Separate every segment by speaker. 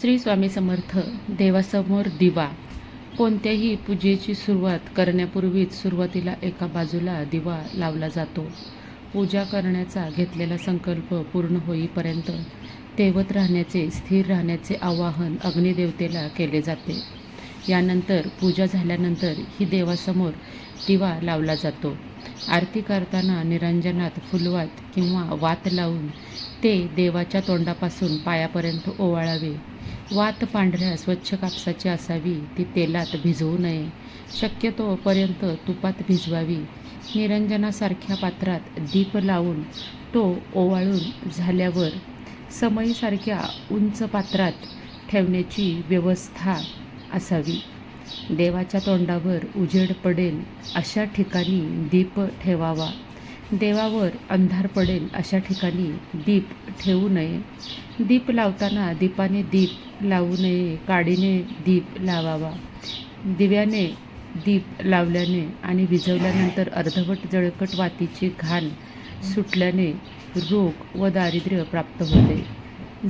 Speaker 1: श्री स्वामी समर्थ देवासमोर दिवा कोणत्याही पूजेची सुरुवात करण्यापूर्वीच सुरुवातीला एका बाजूला दिवा लावला जातो पूजा करण्याचा घेतलेला संकल्प पूर्ण होईपर्यंत तेवत राहण्याचे स्थिर राहण्याचे आवाहन अग्निदेवतेला केले जाते यानंतर पूजा झाल्यानंतर ही देवासमोर दिवा लावला जातो आरती करताना निरंजनात फुलवात किंवा वात लावून ते देवाच्या तोंडापासून पायापर्यंत ओवाळावे वात पांढऱ्या स्वच्छ कापसाची असावी ती तेलात भिजवू नये शक्यतोपर्यंत तुपात भिजवावी निरंजनासारख्या पात्रात दीप लावून तो ओवाळून झाल्यावर समयीसारख्या उंच पात्रात ठेवण्याची व्यवस्था असावी देवाच्या तोंडावर उजेड पडेल अशा ठिकाणी दीप ठेवावा देवावर अंधार पडेल अशा ठिकाणी दीप ठेवू नये दीप लावताना दीपाने दीप लावू नये काडीने दीप लावावा दिव्याने दीप लावल्याने आणि विझवल्यानंतर अर्धवट जळकट वातीची घाण सुटल्याने रोग व दारिद्र्य प्राप्त होते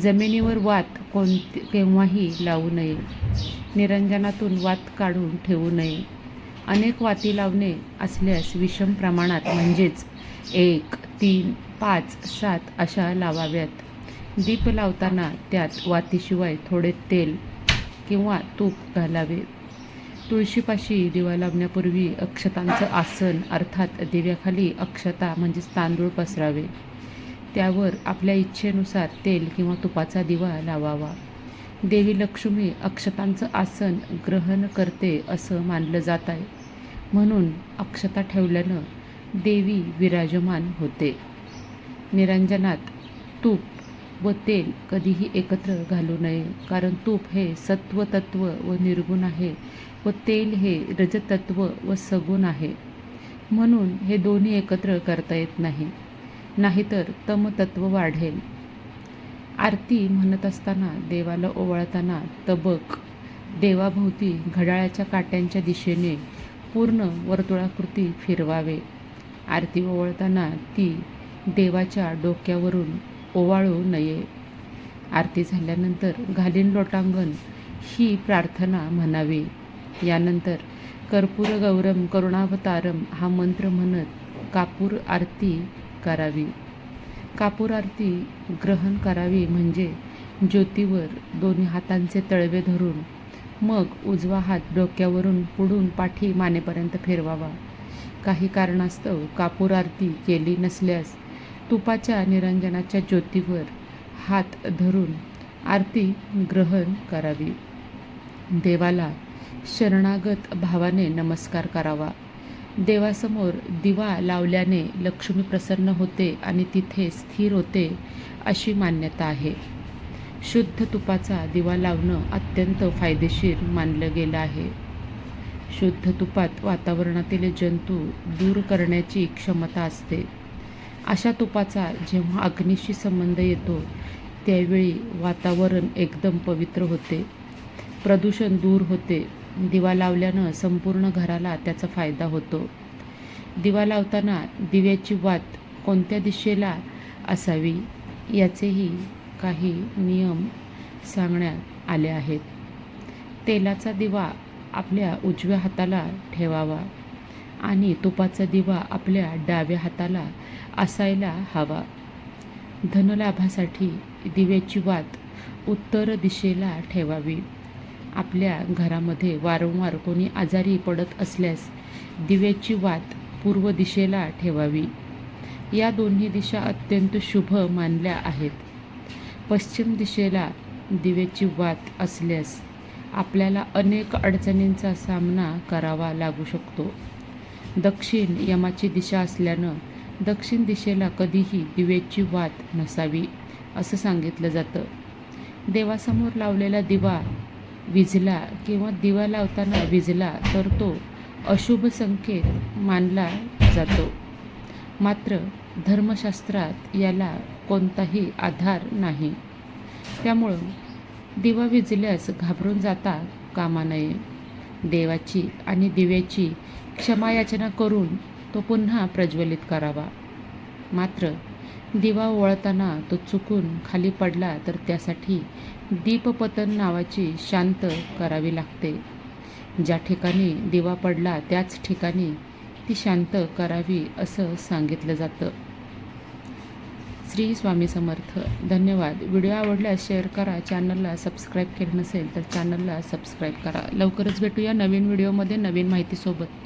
Speaker 1: जमिनीवर वात कोणते केव्हाही लावू नये निरंजनातून वात काढून ठेवू नये अनेक वाती लावणे असल्यास विषम प्रमाणात म्हणजेच एक तीन पाच सात अशा लावाव्यात दीप लावताना त्यात वातीशिवाय थोडे तेल किंवा तूप घालावे तुळशीपाशी दिवा लावण्यापूर्वी अक्षतांचं आसन अर्थात दिव्याखाली अक्षता म्हणजेच तांदूळ पसरावे त्यावर आपल्या इच्छेनुसार तेल किंवा तुपाचा दिवा लावावा देवी लक्ष्मी अक्षतांचं आसन ग्रहण करते असं मानलं जात आहे म्हणून अक्षता ठेवल्यानं देवी विराजमान होते निरंजनात तूप व तेल कधीही एकत्र घालू नये कारण तूप हे सत्वतत्व व निर्गुण आहे व तेल हे रजतत्व व सगुण आहे म्हणून हे दोन्ही एकत्र करता येत नाही नाहीतर तमतत्व वाढेल आरती म्हणत असताना देवाला ओवाळताना तबक देवाभोवती घड्याळाच्या काट्यांच्या दिशेने पूर्ण वर्तुळाकृती फिरवावे आरती ओवाळताना ती देवाच्या डोक्यावरून ओवाळू नये आरती झाल्यानंतर घालीन लोटांगण ही प्रार्थना म्हणावी यानंतर कर्पूर गौरम करुणावतारम हा मंत्र म्हणत कापूर आरती करावी कापूर आरती ग्रहण करावी म्हणजे ज्योतीवर दोन्ही हातांचे तळवे धरून मग उजवा हात डोक्यावरून पुढून पाठी मानेपर्यंत फिरवावा काही कारणास्तव कापूर आरती केली नसल्यास तुपाच्या निरंजनाच्या ज्योतीवर हात धरून आरती ग्रहण करावी देवाला शरणागत भावाने नमस्कार करावा देवासमोर दिवा लावल्याने लक्ष्मी प्रसन्न होते आणि तिथे स्थिर होते अशी मान्यता आहे शुद्ध तुपाचा दिवा लावणं अत्यंत फायदेशीर मानलं गेलं आहे शुद्ध तुपात वातावरणातील जंतू दूर करण्याची क्षमता असते अशा तुपाचा जेव्हा अग्नीशी संबंध येतो त्यावेळी वातावरण एकदम पवित्र होते प्रदूषण दूर होते दिवा लावल्यानं संपूर्ण घराला त्याचा फायदा होतो दिवा लावताना दिव्याची वात कोणत्या दिशेला असावी याचेही काही नियम सांगण्यात आले आहेत तेलाचा दिवा आपल्या उजव्या हाताला ठेवावा आणि तुपाचा दिवा आपल्या डाव्या हाताला असायला हवा धनलाभासाठी दिव्याची वात उत्तर दिशेला ठेवावी आपल्या घरामध्ये वारंवार कोणी आजारी पडत असल्यास दिव्याची वात पूर्व दिशेला ठेवावी या दोन्ही दिशा अत्यंत शुभ मानल्या आहेत पश्चिम दिशेला दिव्याची वात असल्यास आपल्याला अनेक अडचणींचा सामना करावा लागू शकतो दक्षिण यमाची दिशा असल्यानं दक्षिण दिशेला कधीही दिव्याची वात नसावी असं सांगितलं जातं देवासमोर लावलेला दिवा विझला किंवा दिवा लावताना विझला तर तो अशुभ संकेत मानला जातो मात्र धर्मशास्त्रात याला कोणताही आधार नाही त्यामुळं दिवा विजल्यास घाबरून जाता कामा नये देवाची आणि दिव्याची क्षमायाचना करून तो पुन्हा प्रज्वलित करावा मात्र दिवा ओळताना तो चुकून खाली पडला तर त्यासाठी दीपपतन नावाची शांत करावी लागते ज्या ठिकाणी दिवा पडला त्याच ठिकाणी ती शांत करावी असं सांगितलं जातं श्री स्वामी समर्थ धन्यवाद व्हिडिओ आवडल्यास शेअर करा चॅनलला सबस्क्राईब केलं नसेल तर चॅनलला सबस्क्राईब करा लवकरच भेटूया नवीन व्हिडिओमध्ये नवीन माहितीसोबत